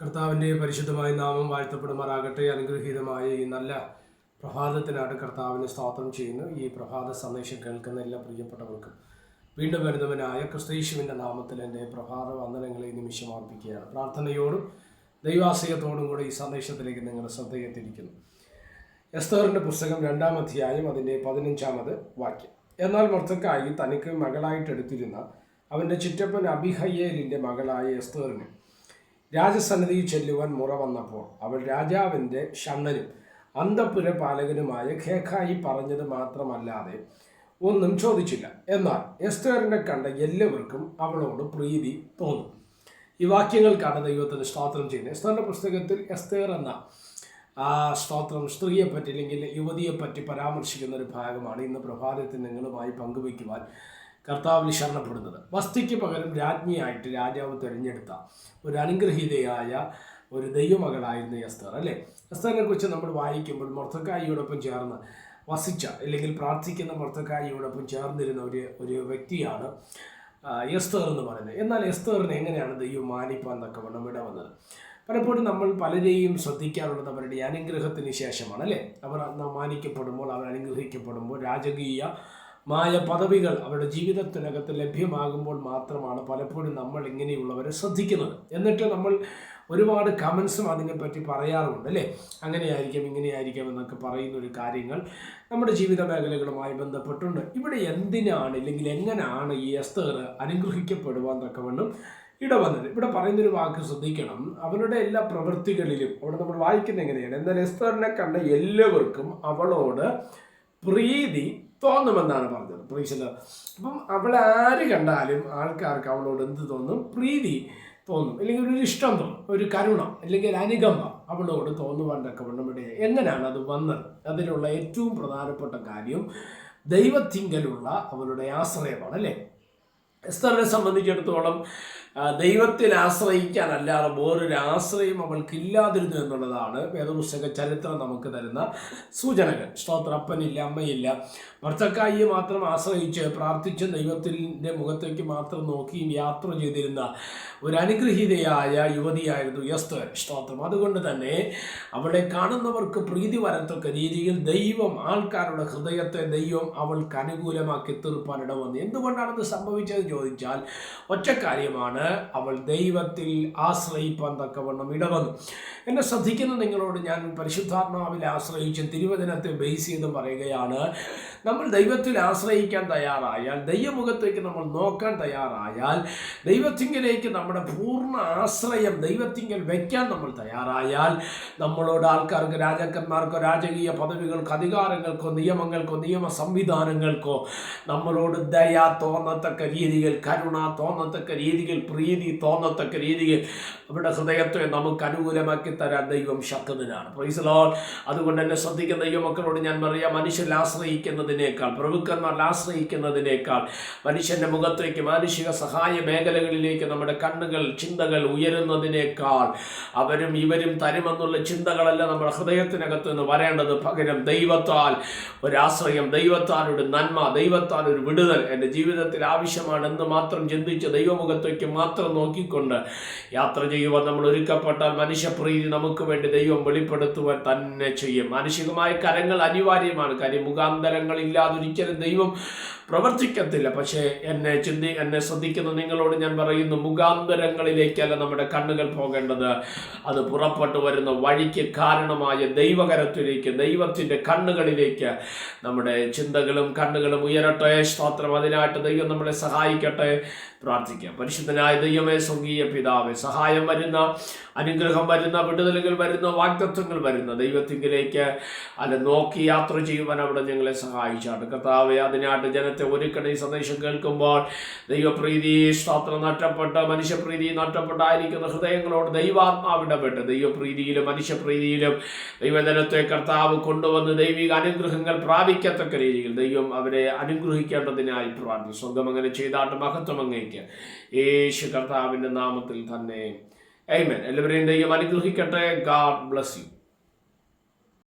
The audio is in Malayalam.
കർത്താവിന്റെ പരിശുദ്ധമായ നാമം വാഴ്ത്തപ്പെടുമാറാകട്ടെ. അനുഗ്രഹീതമായ ഈ നല്ല പ്രഭാതത്തിനാണ് കർത്താവിനെ സ്തോത്രം ചെയ്യുന്നു. ഈ പ്രഭാത സന്ദേശം കേൾക്കുന്ന എല്ലാ പ്രിയപ്പെട്ടവർക്കും. വീണ്ടും വരുന്നവനായ ക്രിസ്തീശുവിന്റെ നാമത്തിൽ എന്റെ പ്രഭാത വന്ദനങ്ങളെ നിമിഷം അർപ്പിക്കുകയാണ്. പ്രാർത്ഥനയോടും ദൈവാസികത്തോടും കൂടെ ഈ സന്ദേശത്തിലേക്ക് നിങ്ങളുടെ ശ്രദ്ധയെത്തിരിക്കുന്നു എസ്തറിന്റെ പുസ്തകം രണ്ടാം അധ്യായം അതിന്റെ പതിനഞ്ചാമത് വാക്യം. എന്നാൽ മൊത്തക്കായി തനിക്ക് മകളായിട്ടെടുത്തിരുന്ന അവന്റെ ചുറ്റപ്പൻ അബിഹയ്യേലിന്റെ മകളായ എസ്തറിന് രാജസന്നിധിയിൽ ചെല്ലുവാൻ മുറ വന്നപ്പോൾ അവൾ രാജാവിന്റെ ഷണ്ണനും അന്തപുര പാലകനുമായ ഖേഖായി പറഞ്ഞത് മാത്രമല്ലാതെ ഒന്നും ചോദിച്ചില്ല. എന്നാൽ എസ്തേറിനെ കണ്ട എല്ലാവർക്കും അവളോട് പ്രീതി തോന്നും. ഈ വാക്യങ്ങൾക്കാണ് ദൈവത്തിന് സ്തോത്രം ചെയ്യുന്നത്. എസ്തേറിന്റെ പുസ്തകത്തിൽ എസ്തേർ എന്ന ആ സ്തോത്രം സ്ത്രീയെപ്പറ്റി അല്ലെങ്കിൽ യുവതിയെപ്പറ്റി പരാമർശിക്കുന്ന ഒരു ഭാഗമാണ്. ഇന്ന് പ്രഭാതത്തിൽ നിങ്ങളുമായി പങ്കുവയ്ക്കുവാൻ കർത്താവിൽ ശരണപ്പെടുന്നത്. വസ്തിക്ക് പകരം രാജ്ഞിയായിട്ട് രാജാവ് തിരഞ്ഞെടുത്ത ഒരു അനുഗ്രഹീതയായ ഒരു ദൈവമകളായിരുന്നു എസ്തർ അല്ലേ? എസ്തറിനെ കുറിച്ച് നമ്മൾ വായിക്കുമ്പോൾ മൊർത്തക്കായിയോടൊപ്പം ചേർന്ന് വസിച്ച അല്ലെങ്കിൽ പ്രാർത്ഥിക്കുന്ന മൊർത്തക്കായിയോടൊപ്പം ചേർന്നിരുന്ന ഒരു ഒരു വ്യക്തിയാണ് എസ്തർ എന്ന് പറയുന്നത്. എന്നാൽ എസ്തറിനെ എങ്ങനെയാണ് ദൈവം മാനിപ്പാൻ തക്കവണ്ണം ഇട വന്നത് പലപ്പോഴും നമ്മൾ പലരെയും ശ്രദ്ധിക്കാറുള്ളത് അവരുടെ അനുഗ്രഹത്തിന് ശേഷമാണ് അല്ലേ? അവർ മാനിക്കപ്പെടുമ്പോൾ അവർ അനുഗ്രഹിക്കപ്പെടുമ്പോൾ രാജകീയ മായ പദവികൾ അവരുടെ ജീവിതത്തിനകത്ത് ലഭ്യമാകുമ്പോൾ മാത്രമാണ് പലപ്പോഴും നമ്മൾ ഇങ്ങനെയുള്ളവരെ ശ്രദ്ധിക്കുന്നത്. എന്നിട്ട് നമ്മൾ ഒരുപാട് കമൻസും അതിനെപ്പറ്റി പറയാറുണ്ട് അല്ലേ? അങ്ങനെയായിരിക്കാം ഇങ്ങനെയായിരിക്കാം എന്നൊക്കെ പറയുന്ന ഒരു കാര്യങ്ങൾ നമ്മുടെ ജീവിത മേഖലകളുമായി ബന്ധപ്പെട്ടുണ്ട്. ഇവിടെ എന്തിനാണ് ഇല്ലെങ്കിൽ എങ്ങനെയാണ് ഈ എസ്തർ അനുഗ്രഹിക്കപ്പെടുവാൻ തക്കവണ്ണം ഇടവന്നത്. ഇവിടെ പറയുന്നൊരു വാക്ക് ശ്രദ്ധിക്കണം. അവരുടെ എല്ലാ പ്രവൃത്തികളിലും അവിടെ നമ്മൾ വായിക്കുന്ന എങ്ങനെയാണ്? എന്നാൽ എസ്തറിനെ കണ്ട എല്ലാവർക്കും അവളോട് പ്രീതി തോന്നുമെന്നാണ് പറഞ്ഞത്. പ്രീശല അപ്പം അവളെ ആര് കണ്ടാലും ആൾക്കാർക്ക് അവളോട് എന്ത് തോന്നും? പ്രീതി തോന്നും. അല്ലെങ്കിൽ ഒരു ഇഷ്ടം തോന്നും. ഒരു കരുണ അല്ലെങ്കിൽ ഒരു അനുകമ്പ അവളോട് തോന്നുവാണ്ടൊക്കെ ഇടയായി എങ്ങനെയാണ് അത് വന്നത്? അതിനുള്ള ഏറ്റവും പ്രധാനപ്പെട്ട കാര്യം ദൈവത്തിങ്കലുള്ള അവളുടെ ആശ്രയമാണ് അല്ലേ? എസ്തറിനെ സംബന്ധിച്ചിടത്തോളം ദൈവത്തിൽ ആശ്രയിക്കാനല്ലാതെ വേറൊരു ആശ്രയം അവൾക്കില്ലാതിരുന്നു എന്നുള്ളതാണ് വേദപുസ്തക ചരിത്രം നമുക്ക് തരുന്ന സൂചനകൾ. സ്തോത്ര. അപ്പനില്ല അമ്മയില്ല. ഭർത്തക്കായിയെ മാത്രം ആശ്രയിച്ച് പ്രാർത്ഥിച്ച് ദൈവത്തിന്റെ മുഖത്തേക്ക് മാത്രം നോക്കിയും യാത്ര ചെയ്തിരുന്ന ഒരു അനുഗ്രഹീതയായ യുവതിയായിരുന്നു എസ്തർ. സ്തോത്രം. അതുകൊണ്ട് തന്നെ അവളെ കാണുന്നവർക്ക് പ്രീതി വരത്തക്ക രീതിയിൽ ദൈവം ആൾക്കാരുടെ ഹൃദയത്തെ ദൈവം അവൾക്ക് അനുകൂലമാക്കി തീർപ്പാൻ എന്തുകൊണ്ടാണ് ഇത് സംഭവിച്ചത് ചോദിച്ചാൽ ഒറ്റ കാര്യമാണ്. അവൾ ദൈവത്തിൽ ആശ്രയിപ്പാൻ തക്കവണ്ണം ഇടവന്നു. എന്നെ ശ്രദ്ധിക്കുന്ന നിങ്ങളോട് ഞാൻ പരിശുദ്ധാത്മാവിൽ ആശ്രയിച്ച് തിരുവചനത്തെ ബേസ് ചെയ്ത് പറയുകയാണ് നമ്മൾ ദൈവത്തിൽ ആശ്രയിക്കാൻ തയ്യാറായാൽ ദൈവമുഖത്തേക്ക് നമ്മൾ നോക്കാൻ തയ്യാറായാൽ ദൈവത്തിങ്കിലേക്ക് നമ്മുടെ പൂർണ ആശ്രയം ദൈവത്തിങ്കൽ വയ്ക്കാൻ നമ്മൾ തയ്യാറായാൽ നമ്മളോട് ആൾക്കാർക്ക് രാജാക്കന്മാർക്കോ രാജകീയ പദവികൾക്കോ അധികാരങ്ങൾക്കോ നിയമങ്ങൾക്കോ നിയമ സംവിധാനങ്ങൾക്കോ നമ്മളോട് ദയ തോന്നത്തക്ക രീതിയിൽ കരുണ തോന്നത്തക്ക രീതിയിൽ പ്രീതി തോന്നത്തക്ക രീതിയിൽ അവരുടെ ഹൃദയത്തെ നമുക്ക് അനുകൂലമാക്കി തരാൻ ദൈവം ശക്തനാണ്. പ്രൈസലോൾ അതുകൊണ്ട് തന്നെ ശ്രദ്ധിക്കുന്ന ദൈവമക്കളോട് ഞാൻ പറയാം മനുഷ്യരിൽ ആശ്രയിക്കുന്നതിനേക്കാൾ പ്രഭുക്കന്മാരിൽ ആശ്രയിക്കുന്നതിനേക്കാൾ മനുഷ്യന്റെ മുഖത്തേക്ക് മാനുഷിക സഹായ മേഖലകളിലേക്ക് നമ്മുടെ കണ്ണുകൾ ചിന്തകൾ ഉയരുന്നതിനേക്കാൾ അവരും ഇവരും തരുമെന്നുള്ള ചിന്തകളല്ല നമ്മുടെ ഹൃദയത്തിനകത്ത് നിന്ന് വരേണ്ടത്. പകരം ദൈവത്താൽ ഒരാശ്രയം ദൈവത്താൽ ഒരു നന്മ ദൈവത്താൽ ഒരു വിടുതൽ എന്റെ ജീവിതത്തിൽ ആവശ്യമാണെന്ന് മാത്രം ചിന്തിച്ച് ദൈവമുഖത്തേക്ക് മാത്രം നോക്കിക്കൊണ്ട് യാത്ര ചെയ്യുവാൻ നമ്മൾ ഒരുക്കപ്പെട്ടാൽ മനുഷ്യപ്രീതി നമുക്ക് വേണ്ടി ദൈവം വെളിപ്പെടുത്തുവാൻ തന്നെ ചെയ്യും. മാനുഷികമായ കരങ്ങൾ അനിവാര്യമാണ്. കാര്യം മുഖാന്തരങ്ങൾ ഇല്ലാതൊരിക്കലും ദൈവം പ്രവർത്തിക്കത്തില്ല. പക്ഷേ എന്നെ ചിന്തി എന്നെ ശ്രദ്ധിക്കുന്ന നിങ്ങളോട് ഞാൻ പറയുന്നു മുഖാന്തരങ്ങളിലേക്കല്ല നമ്മുടെ കണ്ണുകൾ പോകേണ്ടത്. അത് പുറപ്പെട്ടു വരുന്ന വഴിക്ക് കാരണമായ ദൈവകരത്തിലേക്ക് ദൈവത്തിന്റെ കണ്ണുകളിലേക്ക് നമ്മുടെ ചിന്തകളും കണ്ണുകളും ഉയരട്ടെ. സ്തോത്രം. അതിനായിട്ട് ദൈവം നമ്മളെ സഹായിക്കട്ടെ. പ്രാർത്ഥിക്കാം. പരിശുദ്ധനായ ദൈവമേ സ്വർഗീയ പിതാവേ സഹായം വരുന്ന അനുഗ്രഹം വരുന്ന വിടുതലുകൾ വരുന്ന വാഗ്ദത്വങ്ങൾ വരുന്ന ദൈവത്തിങ്കിലേക്ക് അത് നോക്കി യാത്ര ചെയ്യുവാൻ അവിടെ ഞങ്ങളെ സഹായിച്ചാണ്. കർത്താവെ അതിനായിട്ട് ജനത്തെ ഒരുക്കണ ഈ സന്ദേശം കേൾക്കുമ്പോൾ ദൈവപ്രീതി സ്വാത്രം നഷ്ടപ്പെട്ട മനുഷ്യപ്രീതി നഷ്ടപ്പെട്ടായിരിക്കുന്ന ഹൃദയങ്ങളോട് ദൈവാത്മാവിടപെട്ട് ദൈവപ്രീതിയിലും മനുഷ്യപ്രീതിയിലും ദൈവജനത്തെ കർത്താവ് കൊണ്ടുവന്ന് ദൈവിക അനുഗ്രഹങ്ങൾ പ്രാപിക്കത്തക്ക രീതിയിൽ ദൈവം അവരെ അനുഗ്രഹിക്കേണ്ടതിനായി പ്രാർത്ഥിച്ചു. സ്വർഗം അങ്ങനെ ചെയ്താട്ട് മഹത്വം അങ്ങേക്ക്. യേശു കർത്താവിന്റെ നാമത്തിൽ തന്നെ. ഐമൻ എല്ലാവരെയും ദൈവം അനുഗ്രഹിക്കട്ടെ. God bless you